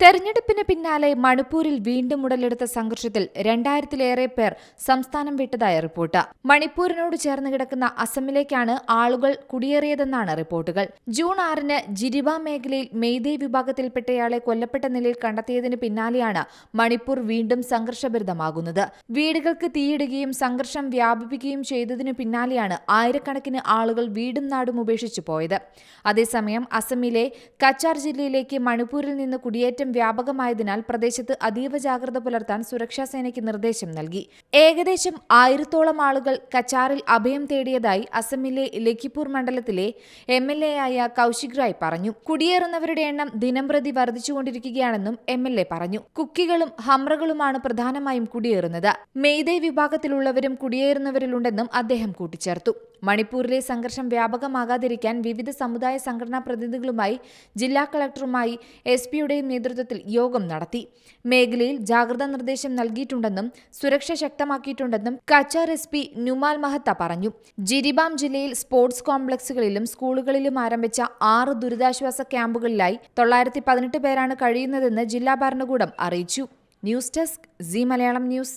തെരഞ്ഞെടുപ്പിന് പിന്നാലെ മണിപ്പൂരിൽ വീണ്ടും ഉടലെടുത്ത സംഘർഷത്തിൽ രണ്ടായിരത്തിലേറെ പേർ സംസ്ഥാനം വിട്ടതായ റിപ്പോർട്ട്. മണിപ്പൂരിനോട് ചേർന്ന് കിടക്കുന്ന അസമിലേക്കാണ് ആളുകൾ കുടിയേറിയതെന്നാണ് റിപ്പോർട്ടുകൾ. ജൂൺ ആറിന് ജിരിബ മേഖലയിൽ മെയ്തേ വിഭാഗത്തിൽപ്പെട്ടയാളെ കൊല്ലപ്പെട്ട നിലയിൽ കണ്ടെത്തിയതിന് പിന്നാലെയാണ് മണിപ്പൂർ വീണ്ടും സംഘർഷഭരിതമാകുന്നത്. വീടുകൾക്ക് തീയിടുകയും സംഘർഷം വ്യാപിപ്പിക്കുകയും ചെയ്തതിനു പിന്നാലെയാണ് ആയിരക്കണക്കിന് ആളുകൾ വീടും നാടും ഉപേക്ഷിച്ചു പോയത്. അതേസമയം അസമിലെ കച്ചാർ ജില്ലയിലേക്ക് മണിപ്പൂരിൽ നിന്ന് കുടിയേറ്റം വ്യാപകമായതിനാൽ പ്രദേശത്ത് അതീവ ജാഗ്രത പുലർത്താൻ സുരക്ഷാ സേനയ്ക്ക് നിർദ്ദേശം നൽകി. ഏകദേശം ആയിരത്തോളം ആളുകൾ കച്ചാറിൽ അഭയം തേടിയതായി അസമിലെ ലഖിപൂർ മണ്ഡലത്തിലെ എം എൽ എ ആയ കൌശിക് റായ് പറഞ്ഞു. കുടിയേറുന്നവരുടെ എണ്ണം ദിനംപ്രതി വർദ്ധിച്ചുകൊണ്ടിരിക്കുകയാണെന്നും എം എൽ എ പറഞ്ഞു. കുക്കികളും ഹമ്രകളുമാണ് പ്രധാനമായും കുടിയേറുന്നത്. മെയ്തേ വിഭാഗത്തിലുള്ളവരും കുടിയേറുന്നവരിലുണ്ടെന്നും അദ്ദേഹം കൂട്ടിച്ചേർത്തു. മണിപ്പൂരിലെ സംഘർഷം വ്യാപകമാകാതിരിക്കാൻ വിവിധ സമുദായ സംഘടനാ പ്രതിനിധികളുമായി ജില്ലാ കളക്ടറുമായി എസ് പിയുടെയും നേതൃത്വത്തിൽ യോഗം നടത്തി. മേഖലയിൽ ജാഗ്രതാ നിർദ്ദേശം നൽകിയിട്ടുണ്ടെന്നും സുരക്ഷ ശക്തമാക്കിയിട്ടുണ്ടെന്നും കച്ചാർ എസ് പി നുമാൽ മഹത്ത പറഞ്ഞു. ജിരിബാം ജില്ലയിൽ സ്പോർട്സ് കോംപ്ലക്സുകളിലും സ്കൂളുകളിലും ആരംഭിച്ച ആറ് ദുരിതാശ്വാസ ക്യാമ്പുകളിലായി തൊള്ളായിരത്തി പതിനെട്ട് പേരാണ് കഴിയുന്നതെന്ന് ജില്ലാ ഭരണകൂടം അറിയിച്ചു. News desk C Malayalam news.